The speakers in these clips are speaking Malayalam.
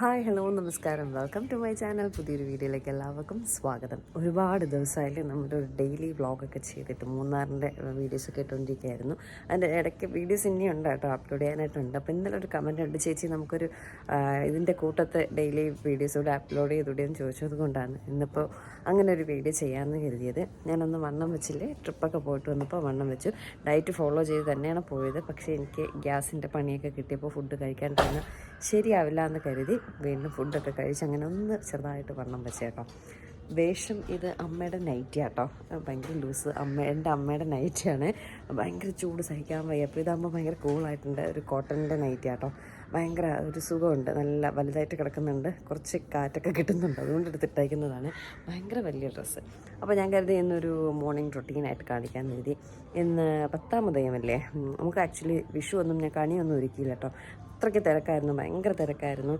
ഹായ് ഹലോ നമസ്കാരം. വെൽക്കം ടു മൈ ചാനൽ പുതിയൊരു വീഡിയോയിലേക്ക് എല്ലാവർക്കും സ്വാഗതം. ഒരുപാട് ദിവസമായിട്ട് നമ്മുടെ ഒരു ഡെയിലി വ്ളോഗൊക്കെ ചെയ്തിട്ട് മൂന്നാറിന്റെ വീഡിയോസൊക്കെ ഇട്ടുകൊണ്ടിരിക്കുകയായിരുന്നു. അതിന്റെ ഇടയ്ക്ക് വീഡിയോസ് ഇനിയുണ്ട് കേട്ടോ അപ്ലോഡ് ചെയ്യാനായിട്ടുണ്ട്. അപ്പോൾ ഇന്നലെ ഒരു കമന്റ് ഉണ്ട്. ചേച്ചി നമുക്കൊരു ഇതിന്റെ കൂട്ടത്ത് ഡെയിലി വീഡിയോസ് കൂടെ അപ്ലോഡ് ചെയ്തുകൂടെയെന്ന് ചോദിച്ചത് കൊണ്ടാണ് ഇന്നിപ്പോൾ അങ്ങനെ ഒരു വീഡിയോ ചെയ്യാമെന്ന് കരുതിയത്. ഞാനൊന്ന് വണ്ണം വെച്ചില്ലേ ട്രിപ്പൊക്കെ പോയിട്ട് വന്നപ്പോൾ വണ്ണം വെച്ചു. ഡയറ്റ് ഫോളോ ചെയ്ത് തന്നെയാണ് പോയത്. പക്ഷേ എനിക്ക് ഗ്യാസിന്റെ പണിയൊക്കെ കിട്ടിയപ്പോൾ ഫുഡ് കഴിക്കാൻ തന്നെ ശരിയാവില്ല എന്ന് കരുതി. വീണ്ടും ഫുഡൊക്കെ കഴിച്ച് അങ്ങനെ ഒന്ന് ചെറുതായിട്ട് വണ്ണം വെച്ചേട്ടോ വേഷം ഇത് അമ്മയുടെ നൈറ്റി ആട്ടോ. ഭയങ്കര ലൂസ് അമ്മ എന്റെ അമ്മയുടെ നൈറ്റിയാണ് ഭയങ്കര ചൂട് സഹിക്കാൻ വയ്യ. അപ്പോൾ ഇതാകുമ്പോൾ ഭയങ്കര കൂളായിട്ടുണ്ട് ഒരു കോട്ടണിന്റെ നൈറ്റി ആട്ടോ. ഭയങ്കര ഒരു സുഖമുണ്ട്. നല്ല വലുതായിട്ട് കിടക്കുന്നുണ്ട്. കുറച്ച് കാറ്റൊക്കെ കിട്ടുന്നുണ്ട്. അതുകൊണ്ട് എടുത്തിട്ടയക്കുന്നതാണ് ഭയങ്കര വലിയ ഡ്രസ്സ് അപ്പോൾ ഞാൻ കരുതി ഇന്നൊരു മോർണിംഗ് റൊട്ടീനായിട്ട് കാണിക്കാൻ കരുതി. ഇന്ന് പത്താമതയമല്ലേ നമുക്ക് ആക്ച്വലി വിഷു ഒന്നും ഞാൻ കണിയൊന്നും ഒരുക്കിയില്ല കേട്ടോ. അത്രയ്ക്ക് തിരക്കായിരുന്നു ഭയങ്കര തിരക്കായിരുന്നു.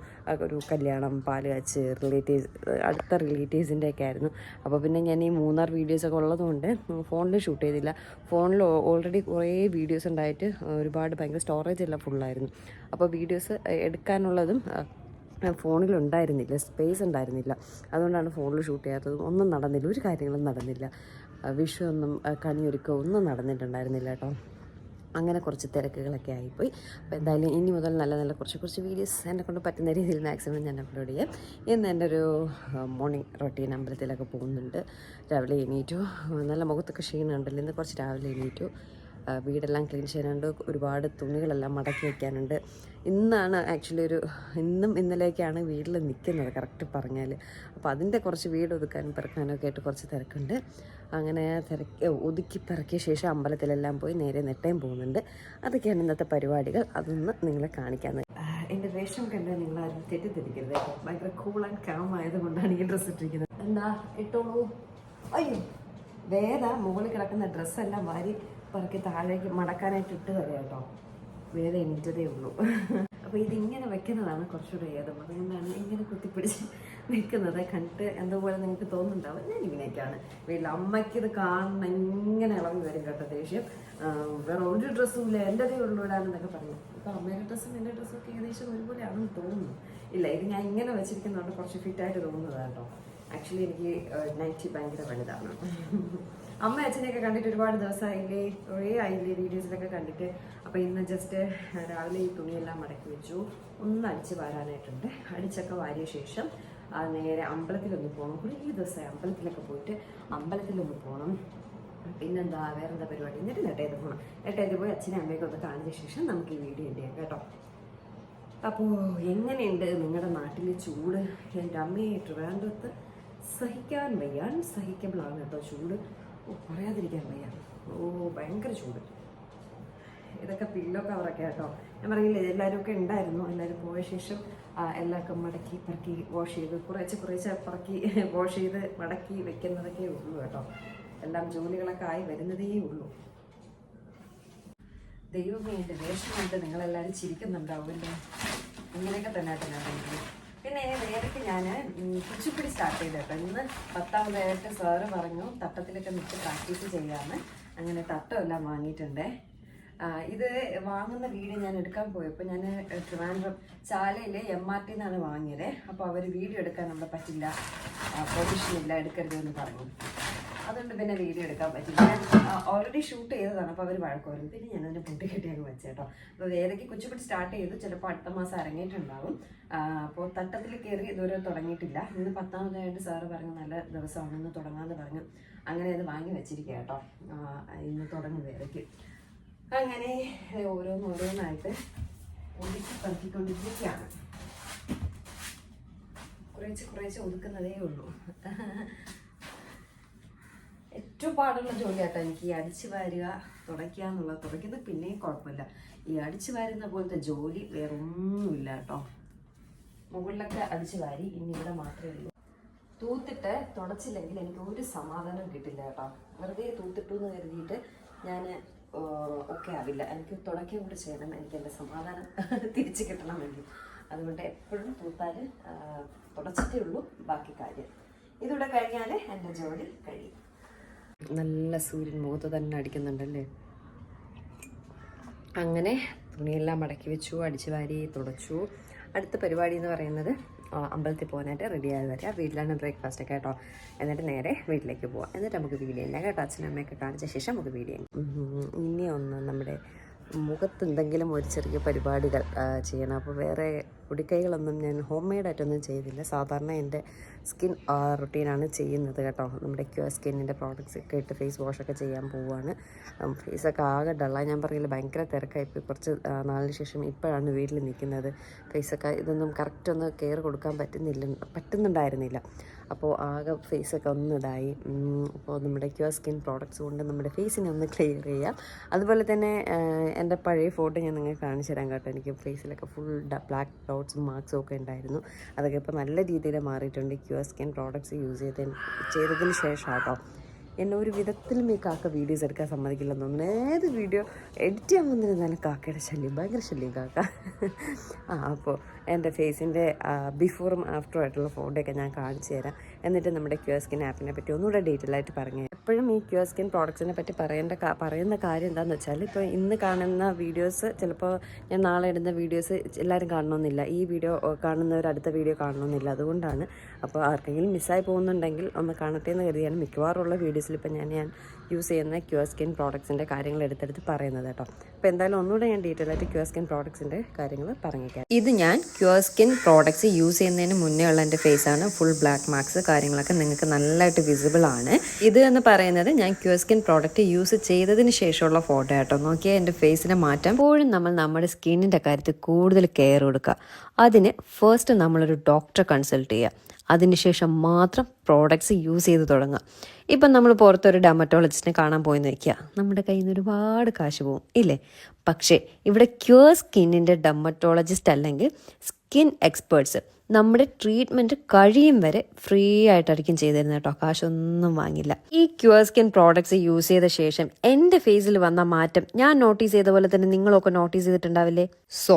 ഒരു കല്യാണം പാൽ കാച്ച് റിലേറ്റീവ്സ് അടുത്ത റിലേറ്റീവ്സിന്റെ ഒക്കെ ആയിരുന്നു. അപ്പോൾ പിന്നെ ഞാൻ ഈ മൂന്നാർ വീഡിയോസൊക്കെ ഉള്ളതുകൊണ്ട് ഫോണിൽ ഷൂട്ട് ചെയ്തില്ല. ഫോണിൽ ഓൾറെഡി കുറേ വീഡിയോസ് ഉണ്ടായിട്ട് ഒരുപാട് ഭയങ്കര സ്റ്റോറേജ് എല്ലാം ഫുള്ളായിരുന്നു അപ്പോൾ വീഡിയോസ് എടുക്കാനുള്ളതും ഫോണിൽ ഉണ്ടായിരുന്നില്ല സ്പേസ് ഉണ്ടായിരുന്നില്ല. അതുകൊണ്ടാണ് ഫോണിൽ ഷൂട്ട് ചെയ്യാത്തത്. ഒന്നും നടന്നില്ല ഒരു കാര്യങ്ങളും നടന്നില്ല. വിഷു ഒന്നും കണിയൊരുക്കുക കണിയൊരുക്കോ ഒന്നും നടന്നിട്ടുണ്ടായിരുന്നില്ല കേട്ടോ. അങ്ങനെ കുറച്ച് തിരക്കുകളൊക്കെ ആയിപ്പോയി. അപ്പോൾ എന്തായാലും ഇനി മുതൽ നല്ല നല്ല കുറച്ച് കുറച്ച് വീഡിയോസ് എന്നെ കൊണ്ട് പറ്റുന്ന രീതിയിൽ മാക്സിമം ഞാൻ അപ്ലോഡ് ചെയ്യാം. ഇന്ന് എന്റെ ഒരു മോർണിംഗ് റൊട്ടീൻ അമ്പലത്തിലൊക്കെ പോകുന്നുണ്ട്. രാവിലെ എണീറ്റു. നല്ല മുഖത്തൊക്കെ ക്ഷീണമുണ്ടല്ലോ. ഇന്ന് കുറച്ച് രാവിലെ എണീറ്റു. വീടെല്ലാം ക്ലീൻ ചെയ്യാനുണ്ട് ഒരുപാട് തുണികളെല്ലാം മടക്കി വയ്ക്കാനുണ്ട് ഇന്നാണ് ആക്ച്വലി ഒരു ഇന്നും ഇന്നലെയൊക്കെയാണ് വീട്ടിൽ നിൽക്കുന്നത് കറക്റ്റ് പറഞ്ഞാൽ അപ്പോൾ അതിന്റെ കുറച്ച് വീട് ഒതുക്കാനും പെറുക്കാനും ഒക്കെ ആയിട്ട് കുറച്ച് തിരക്കുണ്ട്. അങ്ങനെ തിരക്കി ഒതുക്കി പിറക്കിയ ശേഷം അമ്പലത്തിലെല്ലാം പോയി നേരെ നെട്ടയും പോകുന്നുണ്ട്. അതൊക്കെയാണ് ഇന്നത്തെ പരിപാടികൾ. അതൊന്ന് നിങ്ങളെ കാണിക്കാൻ എന്റെ വേഷം കണ്ട് നിങ്ങൾ ആരും തെറ്റിദ്ധരിക്കരുത്. ഭയങ്കര കൂൾ ആൻഡ് കാം ആയതുകൊണ്ടാണ് ഈ ഡ്രസ്സ് ഇട്ടിരിക്കുന്നത്. എന്താ ഇട്ടോളൂ. അയ്യോ വേദ മുകളിൽ കിടക്കുന്ന ഡ്രസ്സെല്ലാം വാരി പറക്കി താഴേക്ക് മടക്കാനായിട്ട് ഇട്ട് തരാം കേട്ടോ. വേറെ എണീറ്റതേ ഉള്ളൂ. അപ്പോൾ ഇതിങ്ങനെ വെക്കുന്നതാണ് കുറച്ചുകൂടെ ഏതും. അതുകൊണ്ടാണ് ഇങ്ങനെ കുത്തിപ്പിടിച്ച് വെക്കുന്നത്. കണ്ടിട്ട് എന്തുപോലെ നിങ്ങൾക്ക് തോന്നുന്നുണ്ടാവും. ഞാൻ ഇങ്ങനെയൊക്കെയാണ്. വീട്ടിൽ അമ്മയ്ക്ക് ഇത് കാണുന്ന ഇങ്ങനെ ഇളകി വരും കേട്ടോ ദേഷ്യം. വേറെ ഒരു ഡ്രസ്സും ഇല്ല. എന്റെതേ ഉള്ളൂ ഇടാനെന്നൊക്കെ പറഞ്ഞു അപ്പോൾ അമ്മയുടെ ഡ്രസ്സും എന്റെ ഡ്രസ്സും ഒക്കെ ഏകദേശം ഒരുപോലെയാണെന്ന് തോന്നുന്നു. ഇല്ല ഇത് ഞാൻ ഇങ്ങനെ വെച്ചിരിക്കുന്നതുകൊണ്ട് കുറച്ച് ഫിറ്റായിട്ട് തോന്നുന്നതാണ് കേട്ടോ. ആക്ച്വലി എനിക്ക് നൈറ്റി ഭയങ്കര വലുതാണ്. അമ്മ അച്ഛനെയൊക്കെ കണ്ടിട്ട് ഒരുപാട് ദിവസമായില്ലേ? കുറേ ആയില്ലേ വീഡിയോസിലൊക്കെ കണ്ടിട്ട്? അപ്പോൾ ഇന്ന് ജസ്റ്റ് രാവിലെ ഈ തുണിയെല്ലാം മടക്കി വെച്ചു. ഒന്ന് അടിച്ച് വാരാനായിട്ടുണ്ട്. അടിച്ചൊക്കെ വാരിയ ശേഷം നേരെ അമ്പലത്തിലൊന്ന് പോകണം കുറേ ദിവസമായി അമ്പലത്തിലൊക്കെ പോയിട്ട് അമ്പലത്തിലൊന്ന് പോകണം പിന്നെന്താ വേറെ എന്താ പരിപാടി? എന്നിട്ട് നെട്ടേത് പോകണം നെട്ടേത് പോയി അച്ഛനെ അമ്മയൊക്കെ ഒന്ന് കാണിച്ച ശേഷം നമുക്ക് ഈ വീഡിയോ ഉണ്ട് കേട്ടോ. അപ്പോൾ എങ്ങനെയുണ്ട് നിങ്ങളുടെ നാട്ടിലെ ചൂട്? എന്റെ അമ്മയെ ട്രിവാൻഡ്രത്ത് സഹിക്കാൻ വയ്യാൻ സഹിക്കബിളാണ് കേട്ടോ ചൂട്. പറയാതിരിക്കാൻ വയ്യ. ഓ ഭയങ്കര ചൂട്. ഇതൊക്കെ പില്ലോ കവറൊക്കെ കേട്ടോ ഞാൻ പറയില്ലേ എല്ലാവരും ഒക്കെ ഉണ്ടായിരുന്നു. എല്ലാവരും പോയ ശേഷം എല്ലാവർക്കും മടക്കി പറക്കി വാഷ് ചെയ്ത് കുറേശ്ശെ കുറേശ്ശെ പറക്കി വാഷ് ചെയ്ത് മടക്കി വെക്കുന്നതൊക്കെ ഉള്ളൂ കേട്ടോ. എല്ലാം ജോലികളൊക്കെ ആയി വരുന്നതേ ഉള്ളൂ. ദൈവമേ എന്റെ വേഷം കണ്ട് നിങ്ങളെല്ലാവരും ചിരിക്കുന്നുണ്ടാവുമല്ലോ ഇങ്ങനെയൊക്കെ തന്നെ ആയിട്ട് ഞാൻ പിന്നെ നേരത്തെ ഞാൻ കുച്ചിപ്പിടി സ്റ്റാർട്ട് ചെയ്തു കേട്ടോ ഇന്ന് പത്താമതായിട്ട് സാറ് പറഞ്ഞു തട്ടത്തിലൊക്കെ നിൽച്ച് പ്രാക്ടീസ് ചെയ്യാമെന്ന് അങ്ങനെ തട്ടമെല്ലാം വാങ്ങിയിട്ടുണ്ടേ. ഇത് വാങ്ങുന്ന വീഡിയോ ഞാൻ എടുക്കാൻ പോയപ്പോൾ ഞാൻ ട്രിവാൻഡ്രം ചാലയിലെ എം ആർ ടി നിന്നാണ് വാങ്ങിയത്. അപ്പോൾ അവർ വീഡിയോ എടുക്കാൻ നമ്മളെ പറ്റില്ല പൊസിഷൻ ഇല്ല എടുക്കരുത് എന്ന് പറഞ്ഞു. അതുകൊണ്ട് പിന്നെ വീഡിയോ എടുക്കാൻ പറ്റില്ല. ഞാൻ ഓൾറെഡി ഷൂട്ട് ചെയ്തതാണ് അപ്പോൾ അവർ വഴക്കുവരും പിന്നെ ഞാൻ അതിന്റെ പൊട്ടി കെട്ടി അങ്ങ് വെച്ചേട്ടോ അപ്പോൾ വേദയ്ക്ക് കൊച്ചുകുട്ടി സ്റ്റാർട്ട് ചെയ്തു ചിലപ്പോൾ അടുത്ത മാസം ഇറങ്ങിയിട്ടുണ്ടാവും അപ്പോൾ തട്ടത്തിൽ കയറി ഇതുവരെ തുടങ്ങിയിട്ടില്ല. ഇന്ന് പത്താമതായിട്ട് സാറ് പറഞ്ഞു നല്ല ദിവസമാണ് ഇന്ന് തുടങ്ങാമെന്ന് പറഞ്ഞു. അങ്ങനെ അത് വാങ്ങി വെച്ചിരിക്കുക കേട്ടോ ഇന്ന് തുടങ്ങും വേദയ്ക്ക് അങ്ങനെ ഓരോന്ന് ഓരോന്നായിട്ട് ഒതുക്കി പറക്കിക്കൊണ്ടിരിക്കുകയാണ് കുറേശ്ശെ കുറേശ്ശെ ഒതുക്കുന്നതേ ഉള്ളൂ. ഏറ്റവും പാടുള്ള ജോലിയാട്ടോ. എനിക്ക് ഈ അടിച്ചു വാരുക തുടയ്ക്കുക എന്നുള്ളത് തുടയ്ക്കുന്നത് പിന്നെയും കുഴപ്പമില്ല. ഈ അടിച്ചു വാരുന്ന പോലത്തെ ജോലി വേറെ ഒന്നുമില്ല കേട്ടോ. മുകളിലൊക്കെ അടിച്ചു വാരി ഇനി ഇവിടെ മാത്രമേ ഉള്ളൂ. തൂത്തിട്ട് തുടച്ചില്ലെങ്കിൽ എനിക്ക് ഒരു സമാധാനം കിട്ടില്ല കേട്ടോ. വെറുതെ തൂത്തിട്ടു എന്ന് കരുതിയിട്ട് ഞാൻ ഒക്കെ ആവില്ല. എനിക്ക് തുടയ്ക്കുകയും കൂടെ ചെയ്യണം. എനിക്ക് എന്റെ സമാധാനം തിരിച്ച് കിട്ടണമെങ്കിൽ അതുകൊണ്ട് എപ്പോഴും തൂത്താൽ തുടച്ചിട്ടേ ഉള്ളൂ. ബാക്കി കാര്യം. ഇതിവിടെ കഴിഞ്ഞാൽ എന്റെ ജോലി കഴിയും. നല്ല സൂര്യൻ മുഖത്ത് തന്നെ അടിക്കുന്നുണ്ടല്ലേ? അങ്ങനെ തുണിയെല്ലാം മടക്കി വെച്ചു അടിച്ചു വാരി തുടച്ചു. അടുത്ത പരിപാടി എന്ന് പറയുന്നത് അമ്പലത്തിൽ പോകാനായിട്ട് റെഡി ആയി വരിക വീട്ടിലാണ് ബ്രേക്ക്ഫാസ്റ്റ് ഒക്കെ കേട്ടോ. എന്നിട്ട് നേരെ വീട്ടിലേക്ക് പോവാം. എന്നിട്ട് നമുക്ക് വീഡിയോ ഇല്ല കേട്ടോ അച്ഛനും അമ്മയൊക്കെ കാണിച്ച ശേഷം നമുക്ക് വീഡിയോ ഇനി ഒന്ന് നമ്മുടെ മുഖത്ത് എന്തെങ്കിലും ഒരു ചെറിയ പരിപാടികൾ ചെയ്യണം. അപ്പോൾ വേറെ പൊടിക്കൈകളൊന്നും ഞാൻ ഹോം മെയ്ഡായിട്ടൊന്നും ചെയ്തില്ല. സാധാരണ എന്റെ സ്കിൻ റുട്ടീനാണ് ചെയ്യുന്നത് കേട്ടോ. നമ്മുടെ ക്യൂ സ്കിന്നിന്റെ പ്രോഡക്റ്റ്സ് ഒക്കെ ഇട്ട് ഫേസ് വാഷൊക്കെ ചെയ്യാൻ പോവുകയാണ് ഫേസൊക്കെ ആകെ ഡള്ളാ ഞാൻ പറയില്ല ഭയങ്കര തിരക്കായി ഇപ്പോൾ കുറച്ച് നാളിന് ശേഷം ഇപ്പോഴാണ് വീട്ടിൽ നിൽക്കുന്നത്. ഫേസൊക്കെ ഇതൊന്നും കറക്റ്റ് ഒന്ന് കെയർ കൊടുക്കാൻ പറ്റുന്നില്ല പറ്റുന്നുണ്ടായിരുന്നില്ല. അപ്പോൾ ആകെ ഫേസൊക്കെ ഒന്ന് ഇതായി. അപ്പോൾ നമ്മുടെ ക്യൂ സ്കിൻ പ്രോഡക്റ്റ്സ് കൊണ്ട് നമ്മുടെ ഫേസിനെ ഒന്ന് ക്ലിയർ ചെയ്യാം. അതുപോലെ തന്നെ എന്റെ പഴയ ഫോട്ടോ ഞാൻ നിങ്ങൾക്ക് കാണിച്ചു തരാൻ കേട്ടോ. എനിക്ക് ഫേസിലൊക്കെ ഫുൾ ബ്ലാക്ക് ഡോട്ട്സും മാർക്സും ഒക്കെ ഉണ്ടായിരുന്നു. അതൊക്കെ ഇപ്പോൾ നല്ല രീതിയിൽ മാറിയിട്ടുണ്ട്. ക്യൂർ സ്കിൻ പ്രോഡക്റ്റ്സ് യൂസ് ചെയ്ത് ചെയ്തതിന് ശേഷം കേട്ടോ. എന്നെ ഒരു വിധത്തിലും ഈ കാക്ക വീഡിയോസ് എടുക്കാൻ സമ്മതിക്കില്ലെന്ന് തോന്നുന്നു. ഏത് വീഡിയോ എഡിറ്റ് ചെയ്യാൻ വന്നിരുന്നാലും കാക്കയുടെ ശല്യം ഭയങ്കര ശല്യം കാക്ക. ആ അപ്പോൾ എന്റെ ഫേസിന്റെ ബിഫോറും ആഫ്റ്ററും ആയിട്ടുള്ള ഫോട്ടോയൊക്കെ ഞാൻ കാണിച്ചു തരാം. എന്നിട്ട് നമ്മുടെ ക്യൂർ സ്കിൻ ആപ്പിനെ പറ്റി ഒന്നുകൂടെ ഡീറ്റെയിൽ ആയിട്ട് പറഞ്ഞു എപ്പോഴും ഈ ക്യൂർ സ്കിൻ പ്രോഡക്ട്സിനെ പറ്റി പറയേണ്ട പറയുന്ന കാര്യം എന്താണെന്ന് വെച്ചാൽ ഇപ്പോൾ ഇന്ന് കാണുന്ന വീഡിയോസ് ചിലപ്പോൾ ഞാൻ നാളെ ഇടുന്ന വീഡിയോസ് എല്ലാവരും കാണണമെന്നില്ല ഈ വീഡിയോ കാണുന്നവർ അടുത്ത വീഡിയോ കാണണമെന്നില്ല അതുകൊണ്ടാണ് അപ്പോൾ ആർക്കെങ്കിലും മിസ്സായി പോകുന്നുണ്ടെങ്കിൽ ഒന്ന് കാണട്ടെ എന്ന് കരുതിയാണ് മിക്കവാറുള്ള വീഡിയോസിൽ ഇപ്പോൾ ഞാൻ ഞാൻ യൂസ് ചെയ്യുന്ന ക്യൂർ സ്കിൻ പ്രോഡക്ട്സിന്റെ കാര്യങ്ങൾ എടുത്തെടുത്ത് പറയുന്നത് കേട്ടോ. അപ്പോൾ എന്തായാലും ഒന്നുകൂടെ ഞാൻ ഡീറ്റെയിൽ ആയിട്ട് ക്യൂർ സ്കിൻ പ്രോഡക്ട്സിന്റെ കാര്യങ്ങൾ പറഞ്ഞേക്കാം. ഇത് ഞാൻ ക്യൂർ സ്കിൻ പ്രോഡക്ട്സ് യൂസ് ചെയ്യുന്നതിന് മുന്നേ ഉള്ള എന്റെ ഫേസാണ് ഫുൾ ബ്ലാക്ക് മാർക്സ് കാര്യങ്ങളൊക്കെ നിങ്ങൾക്ക് നല്ലതായിട്ട് വിസിബിൾ ആണ്. ഇത് എന്ന് പറയുന്നത് ഞാൻ ക്യൂർ സ്കിൻ പ്രോഡക്റ്റ് യൂസ് ചെയ്തതിന് ശേഷമുള്ള ഫോട്ടോ കേട്ടോ നോക്കിയാൽ എന്റെ ഫേസിനെ മാറ്റാം. എപ്പോഴും നമ്മൾ നമ്മുടെ സ്കിന്നിന്റെ കാര്യത്തിൽ കൂടുതൽ കെയർ കൊടുക്കുക. അതിന് ഫസ്റ്റ് നമ്മളൊരു ഡോക്ടറെ കൺസൾട്ട് ചെയ്യുക. അതിനുശേഷം മാത്രം പ്രോഡക്ട്സ് യൂസ് ചെയ്ത് തുടങ്ങുക. ഇപ്പം നമ്മൾ പുറത്തൊരു ഡെമറ്റോളജിസ്റ്റിനെ കാണാൻ പോയി നോക്കിയാൽ നമ്മുടെ കയ്യിൽ നിന്ന് ഒരുപാട് കാശ് പോകും ഇല്ലേ? പക്ഷേ ഇവിടെ ക്യൂർ സ്കിന്നിന്റെ ഡെമറ്റോളജിസ്റ്റ് അല്ലെങ്കിൽ സ്കിൻ എക്സ്പേർട്സ് നമ്മുടെ ട്രീറ്റ്മെന്റ് കഴിയും വരെ ഫ്രീ ആയിട്ടായിരിക്കും ചെയ്തിരുന്നത് കേട്ടോ. കാശൊന്നും വാങ്ങില്ല. ഈ ക്യൂർ സ്കിൻ പ്രോഡക്ട്സ് യൂസ് ചെയ്ത ശേഷം എന്റെ ഫേസിൽ വന്ന മാറ്റം ഞാൻ നോട്ടീസ് ചെയ്ത പോലെ തന്നെ നിങ്ങളൊക്കെ നോട്ടീസ് ചെയ്തിട്ടുണ്ടാവില്ലേ? So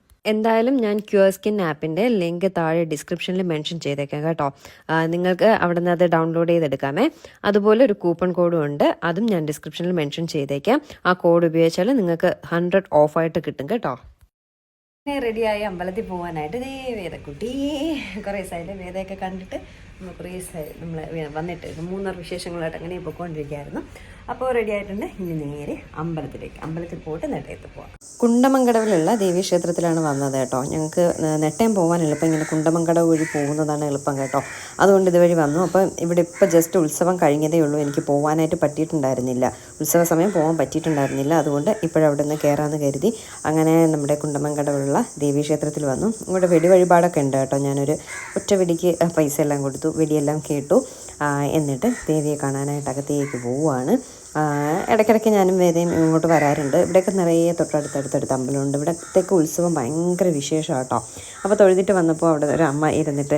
എന്തായാലും ഞാൻ ക്യൂർ സ്കിൻ ആപ്പിന്റെ ലിങ്ക് താഴെ ഡിസ്ക്രിപ്ഷനിൽ മെൻഷൻ ചെയ്തേക്കാം കേട്ടോ. നിങ്ങൾക്ക് അവിടെ നിന്ന് അത് ഡൗൺലോഡ് ചെയ്തെടുക്കാമേ. അതുപോലെ ഒരു കൂപ്പൺ കോഡും ഉണ്ട്. അതും ഞാൻ ഡിസ്ക്രിപ്ഷനിൽ മെൻഷൻ ചെയ്തേക്കാം. ആ കോഡ് ഉപയോഗിച്ചാൽ നിങ്ങൾക്ക് ഹൺഡ്രഡ് ഓഫായിട്ട് കിട്ടും കേട്ടോ. റെഡിയായി അമ്പലത്തിൽ പോകാനായിട്ട് ദേ വേദക്കുട്ടി. കുറേ ദിവസമായിട്ട് വേദയൊക്കെ കണ്ടിട്ട്. ദിവസമായി നമ്മൾ വന്നിട്ട് മൂന്നാർ വിശേഷങ്ങളായിട്ട് അങ്ങനെ പൊയ്ക്കൊണ്ടിരിക്കുകയായിരുന്നു. അപ്പോൾ റെഡി ആയിട്ടുണ്ട്. ഇനി നേരെ അമ്പലത്തിലേക്ക് അമ്പലത്തിൽ പോയിട്ട് നെട്ടയത്ത് പോകാം കുണ്ടമംഗടവിലുള്ള ദേവീക്ഷേത്രത്തിലാണ് വന്നത് കേട്ടോ. ഞങ്ങൾക്ക് നെട്ടയം പോകാൻ എളുപ്പം. ഇങ്ങനെ കുണ്ടമംഗടവ് വഴി പോകുന്നതാണ് എളുപ്പം കേട്ടോ. അതുകൊണ്ട് ഇതുവഴി വന്നു. അപ്പം ഇവിടെ ഇപ്പോൾ ജസ്റ്റ് ഉത്സവം കഴിഞ്ഞതേ ഉള്ളൂ. എനിക്ക് പോകാനായിട്ട് പറ്റിയിട്ടുണ്ടായിരുന്നില്ല. ഉത്സവ സമയം പോകാൻ പറ്റിയിട്ടുണ്ടായിരുന്നില്ല. അതുകൊണ്ട് ഇപ്പോഴവിടെ നിന്ന് കയറാമെന്ന് കരുതി അങ്ങനെ നമ്മുടെ കുണ്ടമംഗടവിലുള്ള ദേവീക്ഷേത്രത്തിൽ വന്നു. ഇവിടെ വെടി വഴിപാടൊക്കെ ഉണ്ട് കേട്ടോ. ഞാനൊരു ഒറ്റ വെടിക്ക് പൈസ എല്ലാം കൊടുത്തു. വെടിയെല്ലാം കേട്ടു. എന്നിട്ട് ദേവിയെ കാണാനായിട്ട് അകത്തേക്ക് പോവുകയാണ് ഇടയ്ക്കിടയ്ക്ക് ഞാനും വേദയും ഇങ്ങോട്ട് വരാറുണ്ട്. ഇവിടെയൊക്കെ നിറയെ തൊട്ടടുത്തടുത്തടുത്ത് അമ്പലമുണ്ട്. ഇവിടത്തേക്ക് ഉത്സവം ഭയങ്കര വിശേഷം കേട്ടോ അപ്പോൾ തൊഴുതിട്ട് വന്നപ്പോൾ അവിടെ ഒരു അമ്മ ഇരുന്നിട്ട്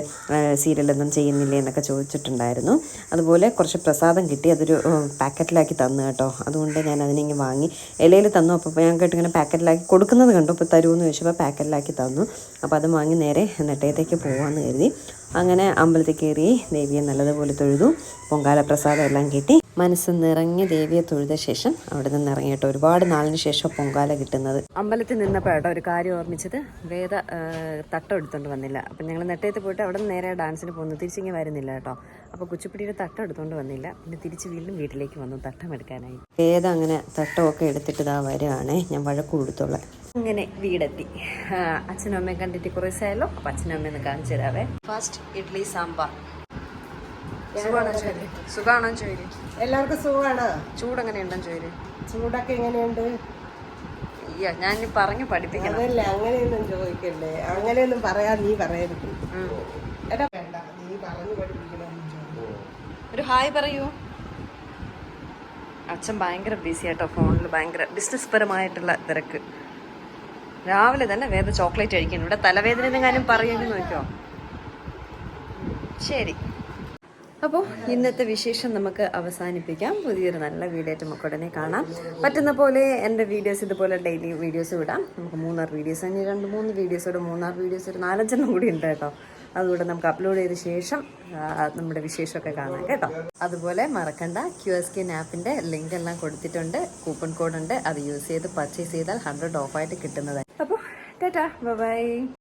സീരിയലൊന്നും ചെയ്യുന്നില്ലേ എന്നൊക്കെ ചോദിച്ചിട്ടുണ്ടായിരുന്നു. അതുപോലെ കുറച്ച് പ്രസാദം കിട്ടി. അതൊരു പാക്കറ്റിലാക്കി തന്നു കേട്ടോ. അതുകൊണ്ട് ഞാൻ അതിനെങ്കിൽ വാങ്ങി. ഇലയിൽ തന്നു. അപ്പോൾ ഞാൻ ഇങ്ങനെ പാക്കറ്റിലാക്കി കൊടുക്കുന്നത് കണ്ടു. അപ്പോൾ തരുമെന്ന് ചോദിച്ചപ്പോൾ പാക്കറ്റിലാക്കി തന്നു. അപ്പോൾ അത് വാങ്ങി നേരെ നെട്ടയത്തേക്ക് പോകാമെന്ന് കരുതി. അങ്ങനെ അമ്പലത്തിൽ കയറി ദേവിയെ നല്ലതുപോലെ തൊഴുതു. പൊങ്കാല പ്രസാദം എല്ലാം കിട്ടി. മനസ്സ് നിറഞ്ഞ് ദേവിയെ തൊഴുത ശേഷം അവിടെ നിന്ന് ഇറങ്ങിയിട്ട് ഒരുപാട് നാളിന് ശേഷം പൊങ്കാല കിട്ടുന്നത്. അമ്പലത്തിൽ നിന്നപ്പോഴാട്ടോ ഒരു കാര്യം ഓർമ്മിച്ചത്. വേദ തട്ടം എടുത്തുകൊണ്ട് വന്നില്ല. അപ്പം ഞങ്ങൾ നെട്ടയത്ത് പോയിട്ട് അവിടെ നിന്ന് നേരെ ഡാൻസിന് പോകുന്നു. തിരിച്ചിങ്ങി വരുന്നില്ല കേട്ടോ. അപ്പോൾ കുച്ചിപ്പിടിയുടെ തട്ടം എടുത്തുകൊണ്ട് വന്നില്ല. പിന്നെ തിരിച്ച് വീണ്ടും വീട്ടിലേക്ക് വന്നു തട്ടം എടുക്കാനായി. വേദ അങ്ങനെ തട്ടമൊക്കെ എടുത്തിട്ട് ഇതാ വരികയാണേ. ഞാൻ വഴക്കു കൊടുത്തോളെ. അങ്ങനെ വീടെത്തി. അച്ഛനും അമ്മയും കണ്ടിട്ട് കുറേ സായാലോ അപ്പം അച്ഛനും അമ്മയെന്ന് കാണിച്ചു തരാവേ. ഫസ്റ്റ് ഇഡ്ഡലി സാമ്പാർ. സുഖമാണോ ചോര്? എല്ലാവർക്കും സുഖമാണ്. ചൂട് എങ്ങനെയുണ്ടെന്ന് ചോര്? ചൂടൊക്കെ എങ്ങനെയുണ്ട്? അയ്യോ ഞാൻ പറഞ്ഞു പഠിപ്പിക്കണം. അതല്ല അങ്ങനെയൊന്നും ചോദിക്കല്ലേ. അങ്ങനെയൊന്നും പറയാൻ നീ പറയരുത്. എടാ വേണ്ട നീ പറഞ്ഞു പഠിപ്പിക്കണമെന്ന് ഒരു ഹായ് പറയൂ. അച്ഛൻ ഭയങ്കര ബിസി ആട്ടോ ഫോണിൽ ഭയങ്കര ബിസിനസ് പരമായിട്ടുള്ള തിരക്ക്. രാവിലെ തന്നെ വേറെ ചോക്ലേറ്റ് കഴിക്കുന്നു. ഇവിടെ തലവേദന എന്നെങ്ങാനും പറയുമെന്ന് നോക്കിയോ ശരി. അപ്പോൾ ഇന്നത്തെ വിശേഷം നമുക്ക് അവസാനിപ്പിക്കാം. പുതിയൊരു നല്ല വീഡിയോ ആയിട്ട് നമുക്ക് ഉടനെ കാണാം. പറ്റുന്ന പോലെ എന്റെ വീഡിയോസ് ഇതുപോലെ ഡെയിലി വീഡിയോസ് വിടാം നമുക്ക് മൂന്നാർ വീഡിയോസ് ഇനി രണ്ട് മൂന്ന് വീഡിയോസോട് മൂന്നാർ വീഡിയോസ് ഒരു നാലഞ്ചെണ്ണം കൂടി ഉണ്ട് കേട്ടോ. അതുകൂടെ നമുക്ക് അപ്ലോഡ് ചെയ്ത ശേഷം നമ്മുടെ വിശേഷമൊക്കെ കാണാം കേട്ടോ. അതുപോലെ മറക്കണ്ട ക്യു എസ് കെ ആപ്പിന്റെ ലിങ്ക് എല്ലാം കൊടുത്തിട്ടുണ്ട്. കൂപ്പൺ കോഡ് ഉണ്ട്. അത് യൂസ് ചെയ്ത് പർച്ചേസ് ചെയ്താൽ ഹൺഡ്രഡ് ഓഫായിട്ട് കിട്ടുന്നതായി അപ്പോൾ ടാറ്റാ ബൈ